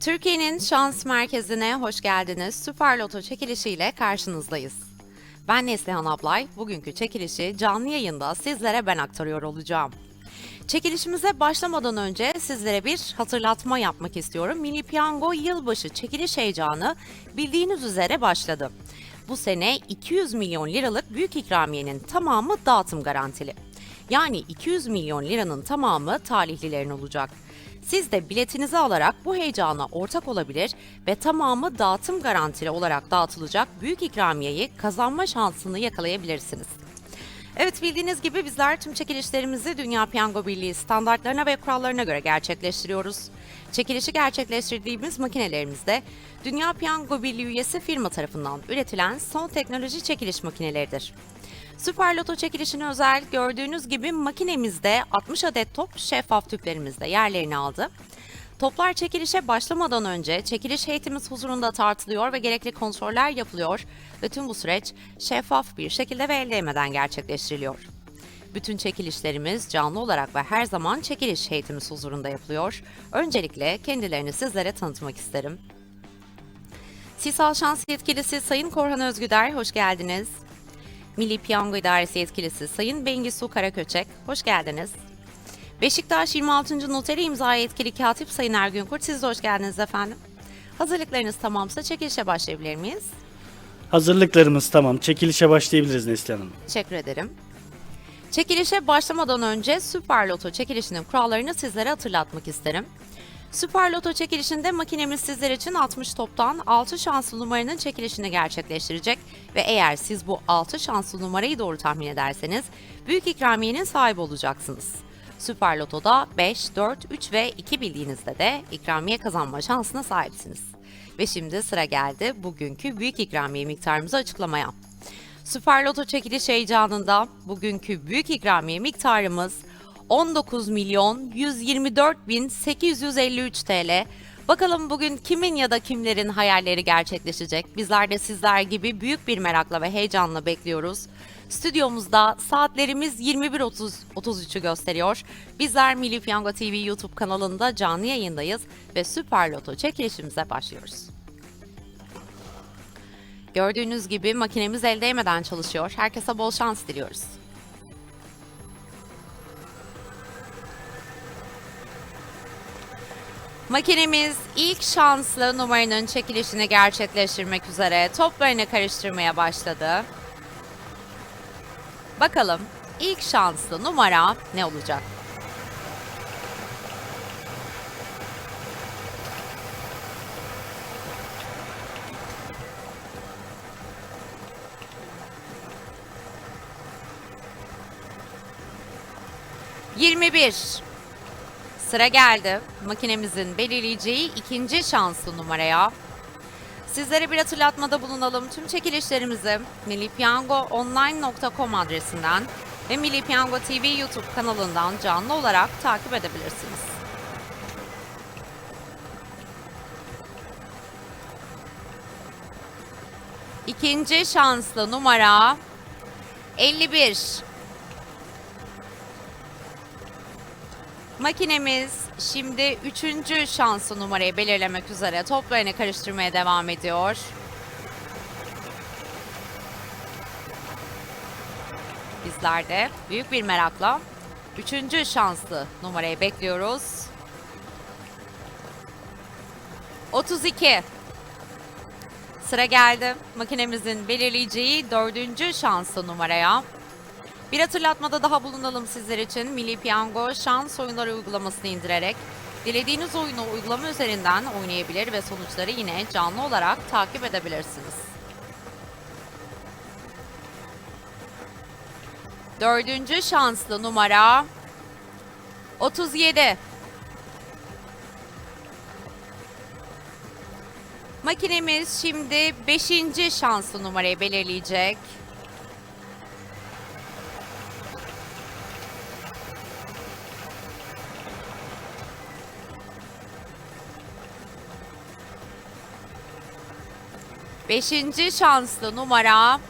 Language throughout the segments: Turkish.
Türkiye'nin şans merkezine hoş geldiniz. Süper Loto çekilişiyle karşınızdayız. Ben Neslihan Ablay. Bugünkü çekilişi canlı yayında sizlere ben aktarıyor olacağım. Çekilişimize başlamadan önce sizlere bir hatırlatma yapmak istiyorum. Mini Piyango yılbaşı çekiliş heyecanı bildiğiniz üzere başladı. Bu sene 200 milyon liralık büyük ikramiyenin tamamı dağıtım garantili. Yani 200 milyon liranın tamamı talihlilerin olacak. Siz de biletinizi alarak bu heyecana ortak olabilir ve tamamı dağıtım garantili olarak dağıtılacak büyük ikramiyeyi kazanma şansını yakalayabilirsiniz. Evet bildiğiniz gibi bizler tüm çekilişlerimizi Dünya Piyango Birliği standartlarına ve kurallarına göre gerçekleştiriyoruz. Çekilişi gerçekleştirdiğimiz makinelerimizde Dünya Piyango Birliği üyesi firma tarafından üretilen son teknoloji çekiliş makineleridir. Süper Loto çekilişine özel gördüğünüz gibi makinemizde 60 adet top şeffaf tüplerimizde yerlerini aldı. Toplar çekilişe başlamadan önce çekiliş heyetimiz huzurunda tartılıyor ve gerekli kontroller yapılıyor ve tüm bu süreç şeffaf bir şekilde ve el değmeden gerçekleştiriliyor. Bütün çekilişlerimiz canlı olarak ve her zaman çekiliş heyetimiz huzurunda yapılıyor. Öncelikle kendilerini sizlere tanıtmak isterim. Sisal Şans Yetkilisi Sayın Korhan Özgüder, hoş geldiniz. Milli Piyango İdaresi Yetkilisi Sayın Bengisu Karaköçek, hoş geldiniz. Beşiktaş 26. Noteri imza yetkili katip Sayın Ergün Kurt, siz de hoş geldiniz efendim. Hazırlıklarınız tamamsa çekilişe başlayabilir miyiz? Hazırlıklarımız tamam. Çekilişe başlayabiliriz Neslihan Hanım. Teşekkür ederim. Çekilişe başlamadan önce Süper Loto çekilişinin kurallarını sizlere hatırlatmak isterim. Süper Loto çekilişinde makinemiz sizler için 60 toptan 6 şanslı numaranın çekilişini gerçekleştirecek ve eğer siz bu 6 şanslı numarayı doğru tahmin ederseniz büyük ikramiyenin sahibi olacaksınız. Süper Loto'da 5, 4, 3 ve 2 bildiğinizde de ikramiye kazanma şansına sahipsiniz. Ve şimdi sıra geldi bugünkü büyük ikramiye miktarımızı açıklamaya. Süper Loto çekiliş heyecanında bugünkü büyük ikramiye miktarımız 19 milyon 124 bin 853 TL. Bakalım bugün kimin ya da kimlerin hayalleri gerçekleşecek? Bizler de sizler gibi büyük bir merakla ve heyecanla bekliyoruz. Stüdyomuzda saatlerimiz 21.33'ü gösteriyor. Bizler Milli Piyango TV YouTube kanalında canlı yayındayız ve Süper Loto çekilişimize başlıyoruz. Gördüğünüz gibi makinemiz el değmeden çalışıyor. Herkese bol şans diliyoruz. Makinemiz ilk şanslı numaranın çekilişini gerçekleştirmek üzere toplarını karıştırmaya başladı. Bakalım ilk şanslı numara ne olacak? Yirmi bir. Sıra geldi. Makinemizin belirleyeceği ikinci şanslı numaraya. Sizlere bir hatırlatmada bulunalım. Tüm çekilişlerimizi millipiyangoonline.com adresinden ve Milli Piyango TV YouTube kanalından canlı olarak takip edebilirsiniz. İkinci şanslı numara 51. Makinemiz şimdi üçüncü şanslı numarayı belirlemek üzere toplarını karıştırmaya devam ediyor. Bizler de büyük bir merakla üçüncü şanslı numarayı bekliyoruz. 32. Sıra geldi. Makinemizin belirleyeceği dördüncü şanslı numaraya. Bir hatırlatmada daha bulunalım sizler için. Milli Piyango şans oyunları uygulamasını indirerek dilediğiniz oyunu uygulama üzerinden oynayabilir ve sonuçları yine canlı olarak takip edebilirsiniz. Dördüncü şanslı numara 37. Makinemiz şimdi beşinci şanslı numarayı belirleyecek. Beşinci şanslı numara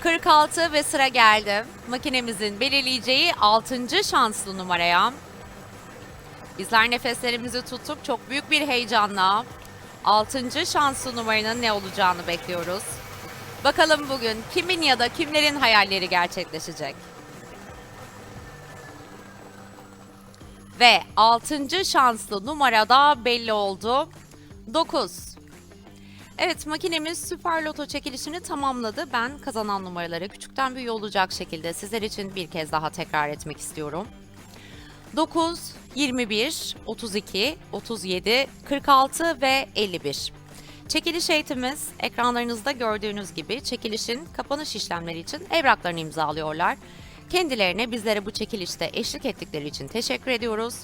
46 ve sıra geldi. Makinemizin belirleyeceği 6. şanslı numaraya. Bizler nefeslerimizi tutup çok büyük bir heyecanla 6. şanslı numaranın ne olacağını bekliyoruz. Bakalım bugün kimin ya da kimlerin hayalleri gerçekleşecek? Ve 6. şanslı numarada belli oldu. 9. Evet makinemiz Süper Loto çekilişini tamamladı. Ben kazanan numaraları küçükten büyüğe olacak şekilde sizler için bir kez daha tekrar etmek istiyorum. 9, 21, 32, 37, 46 ve 51. Çekiliş eğitimimiz ekranlarınızda gördüğünüz gibi çekilişin kapanış işlemleri için evraklarını imzalıyorlar. Kendilerine bizlere bu çekilişte eşlik ettikleri için teşekkür ediyoruz.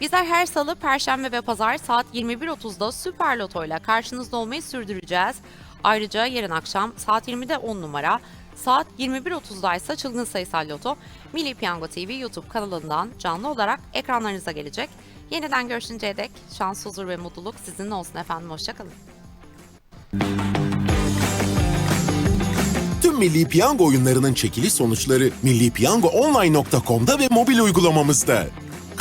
Bizler her salı, perşembe ve pazar saat 21.30'da Süper Loto ile karşınızda olmayı sürdüreceğiz. Ayrıca yarın akşam saat 20'de 10 numara, saat 21.30'da ise Çılgın Sayısal Loto Milli Piyango TV YouTube kanalından canlı olarak ekranlarınıza gelecek. Yeniden görüşünceye dek şans, huzur ve mutluluk sizinle olsun efendim. Hoşçakalın. Tüm Milli Piyango oyunlarının çekiliş sonuçları millipiyangoonline.com'da ve mobil uygulamamızda.